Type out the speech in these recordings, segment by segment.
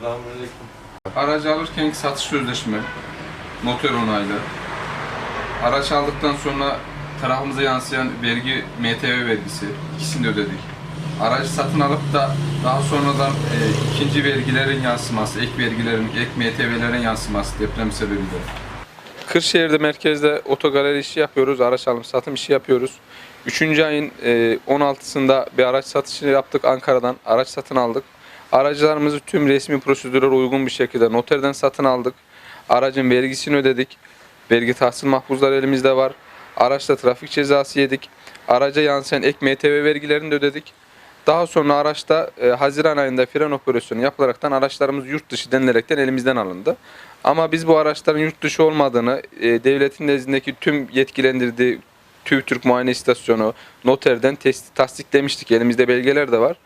Selamünaleyküm. Aracı alırken satış sözleşme, noter onaylı. Araç aldıktan sonra tarafımıza yansıyan vergi MTV vergisi ikisini de ödedik. Aracı satın alıp da daha sonradan e, ikinci vergilerin yansıması, ek vergilerin, ek MTV'lerin yansıması deprem sebebiyle. Kırşehir'de merkezde otogaleri işi yapıyoruz, araç alım satım işi yapıyoruz. Üçüncü ayın e, 16'sında bir araç satışını yaptık Ankara'dan. Araç satın aldık. Aracılarımızı tüm resmi prosedürlere uygun bir şekilde noterden satın aldık. Aracın vergisini ödedik. Vergi tahsil mahpusları elimizde var. Araçta trafik cezası yedik. Araca yansıyan ek MTV vergilerini de ödedik. Daha sonra araçta e, Haziran ayında fren operasyonu yapılaraktan araçlarımız yurt dışı denilerekten elimizden alındı. Ama biz bu araçların yurt dışı olmadığını, e, devletin nezdindeki tüm yetkilendirdiği TÜVTÜRK Muayene İstasyonu, noterden test, tasdiklemiştik. Elimizde belgeler de var.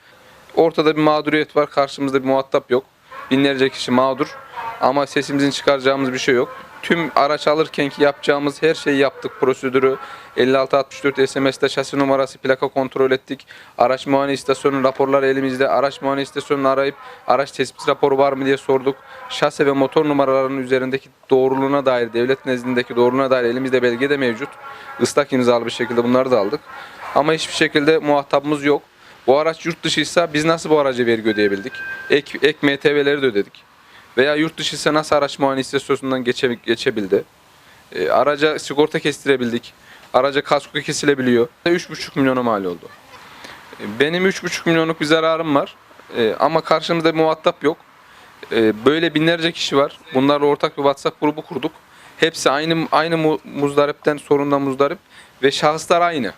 Ortada bir mağduriyet var, karşımızda bir muhatap yok. Binlerce kişi mağdur ama sesimizin çıkaracağımız bir şey yok. Tüm araç alırkenki yapacağımız her şeyi yaptık. Prosedürü 5664 SMS'de şasi numarası, plaka kontrol ettik. Araç muayene istasyonu raporları elimizde. Araç muayene istasyonunu arayıp araç tespit raporu var mı diye sorduk. Şase ve motor numaralarının üzerindeki doğruluğuna dair, devlet nezdindeki doğruluğuna dair elimizde belge de mevcut. Islak imzalı bir şekilde bunları da aldık. Ama hiçbir şekilde muhatabımız yok. Bu araç yurt dışıysa biz nasıl bu araca vergi ödeyebildik? Ek, ek MTV'leri de ödedik. Veya yurt dışı nasıl araç muayene istasyonundan geçe, geçebildi? E, araca sigorta kestirebildik. Araca kasko kesilebiliyor. 3,5 milyona mal oldu. E, benim 3,5 milyonluk bir zararım var. E, ama karşımızda muhatap yok. E, böyle binlerce kişi var. Bunlarla ortak bir WhatsApp grubu kurduk. Hepsi aynı aynı mu- muzdaripten sorundan muzdarip ve şahıslar aynı.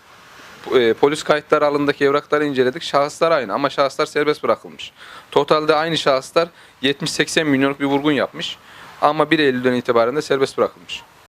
E, polis kayıtları alındaki evrakları inceledik. Şahıslar aynı ama şahıslar serbest bırakılmış. Totalde aynı şahıslar 70-80 milyonluk bir vurgun yapmış. Ama 1 Eylül'den itibaren de serbest bırakılmış.